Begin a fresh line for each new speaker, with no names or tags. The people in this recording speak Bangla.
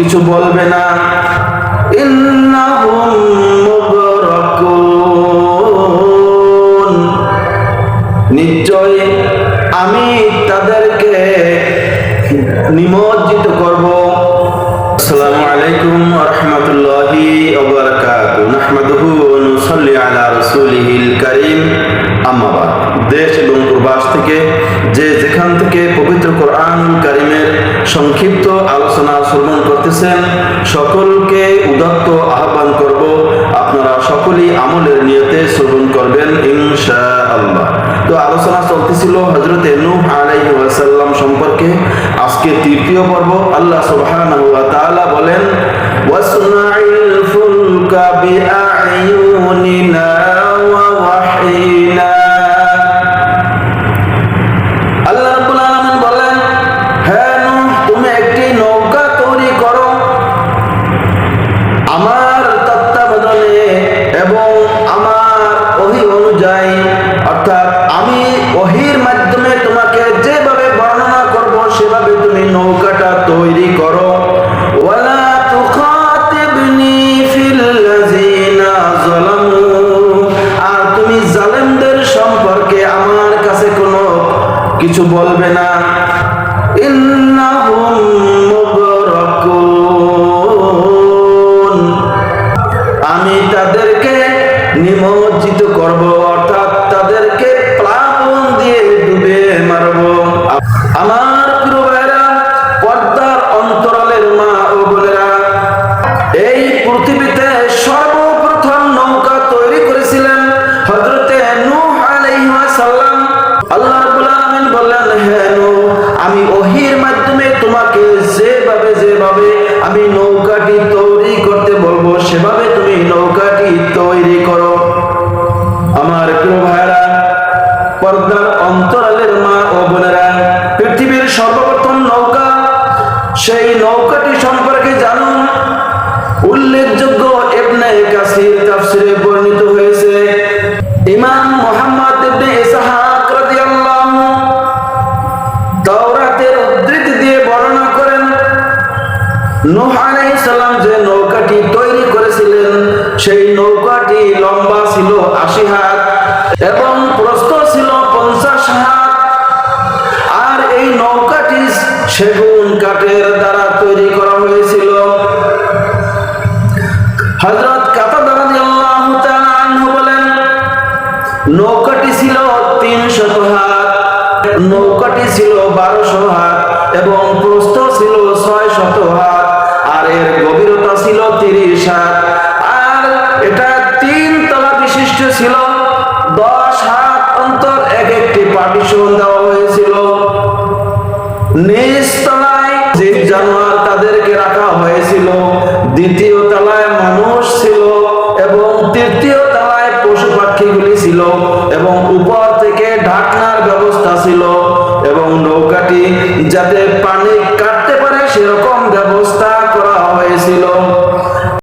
কিছু বলবে না। নিশ্চয় আমি তাদেরকে নিমজ্জিত করব। আলাইকুম রাহমাতুল্লাহি দেশ এবং প্রবাস থেকে যে যেখান থেকে পবিত্র কোরআন কারিমের সংক্ষিপ্ত শ্রবণ সকলকে উদাত্ত আহ্বান করব, আপনারা সকলেই আমলের নিয়তে শ্রবণ করবেন ইনশা আল্লাহ তো আলোচনা চলতেছিল হজরতে নূহ আলাইহি ওয়াসাল্লাম সম্পর্কে। আজকে তৃতীয় পর্ব, আল্লাহ সুবহানাহু বলেন, ওয়াসনাইল ফুলকা বিআইউনিনা আমি তাদেরকে নিমজ্জিত করব, অর্থাৎ তাদেরকে প্লাবন দিয়ে ডুবে মারব। আমার প্রিয় ও এই পৃথিবীতে সর্বপ্রথম নৌকা তৈরি করেছিলেন হযরতে নূহ আলাইহিস সালাম। আল্লাহ বললেন, হে নূহ, আমি সেই নৌকাটি সম্পর্কে জানুন। উল্লেখযোগ্য ইবনে কাসির তাফসিরে বর্ণিত হয়েছে, ইমাম মুহাম্মদ ইবনে ইসহাক রাদিয়াল্লাহু তাওরাতের উদ্ধৃতি দিয়ে বর্ণনা করেন, নূহ যে নৌকাটি তৈরি করেছিলেন, সেই নৌকাটি লম্বা ছিল 80 হাত এবং প্রস্থ ছিল 50 নিচ তলায় জীব জানোয়ার তাদেরকে রাখা হয়েছিল, দ্বিতীয় তলায় মানুষ ছিল এবং তৃতীয় তলায় পশু পাখিগুলি ছিল এবং উপর থেকে ঢাকনার ব্যবস্থা ছিল এবং নৌকাটি যাতে